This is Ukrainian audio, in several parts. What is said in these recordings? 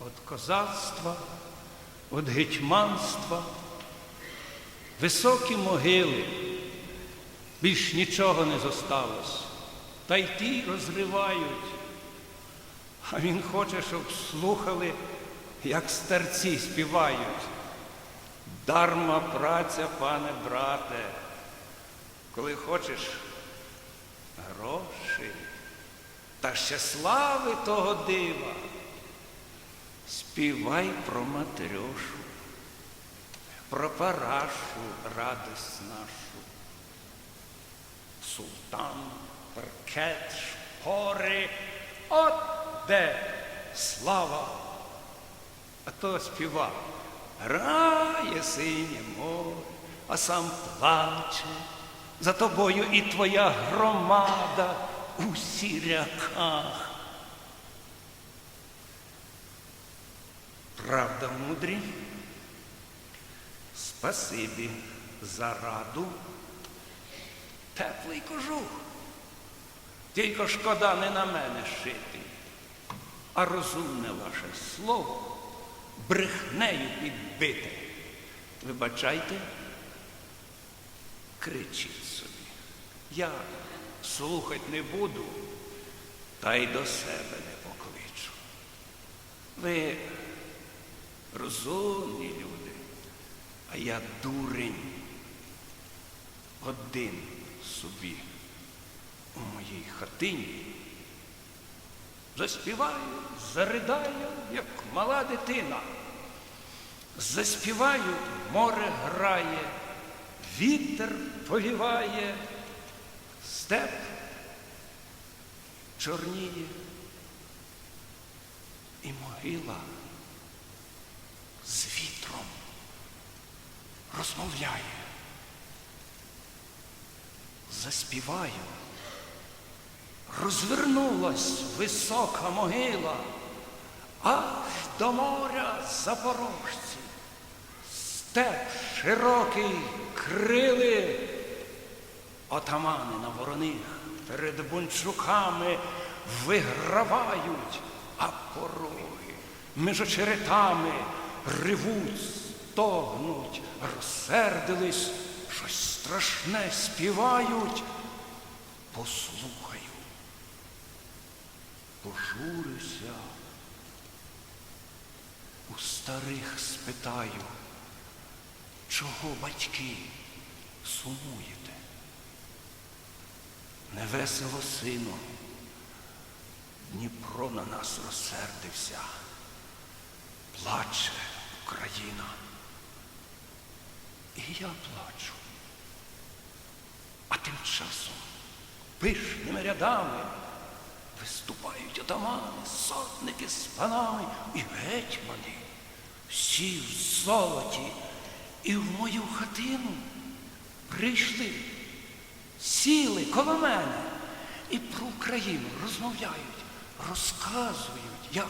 від козацтва, від гетьманства, високі могили, більш нічого не зосталось. Та й ті розривають. А він хоче, щоб слухали, як старці співають. Дарма праця, пане брате, коли хочеш гроші та ще слави того дива, співай про матрьошу, про парашу радость нашу. Султан, паркет, шпори, от де слава. А то співав. Грає синє море, а сам плаче. За тобою і твоя громада у сіряках. Правда, мудрі, спасибі за раду. Теплий кожух. Тільки шкода не на мене шити, а розумне ваше слово брехнею підбите. Вибачайте, кричіть собі. Я слухать не буду, та й до себе не покличу. Ви розумні люди, а я дурень один собі у моїй хатині. Заспіваю, заридаю, як мала дитина. Заспіваю, море грає, вітер повіває, степ чорніє і могила з вітром розмовляє. Заспіваю, розвернулась висока могила аж до моря запорожці. Степ широкий крили, отамани на вороних перед бунчуками вигравають, а пороги між очеретами ревуть, стогнуть, розсердились, щось страшне співають. Послухаю, пожурюся, у старих спитаю, чого батьки сумуєте? Невесело, сину, Дніпро на нас розсердився, плаче Україна. І я плачу. А тим часом пишними рядами виступають отамани, сотники з панами і гетьмани, всі в золоті, і в мою хатину прийшли, сіли коло мене і про Україну розмовляють, розказують, як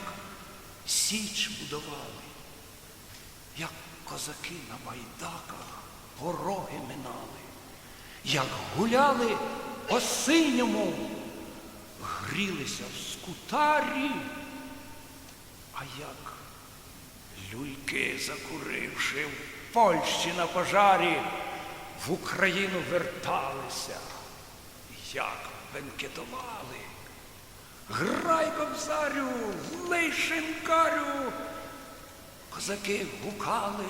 Січ будували, як козаки на байдаках пороги минали, як гуляли по синьому, грілися в скутарі, а як люльки закуривши в Польщі на пожарі, в Україну верталися, як бенкетували. Грай кобзарю, влий шинкарю. Козаки гукали.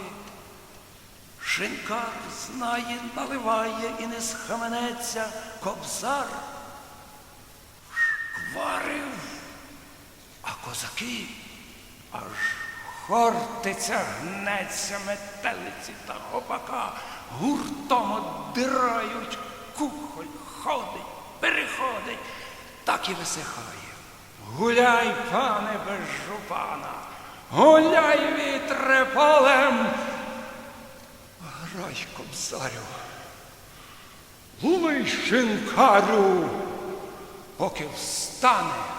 Шинкар знає, наливає і не схаменеться. Кобзар шкварив, а козаки аж хортиця гнеться, метелиці та гопака гуртом оддирають, кухоль ходить, переходить, так і висихає. Гуляй, пане без жупана, гуляй вітре полем. Грай, кобзарю, луй шинкарю, поки встане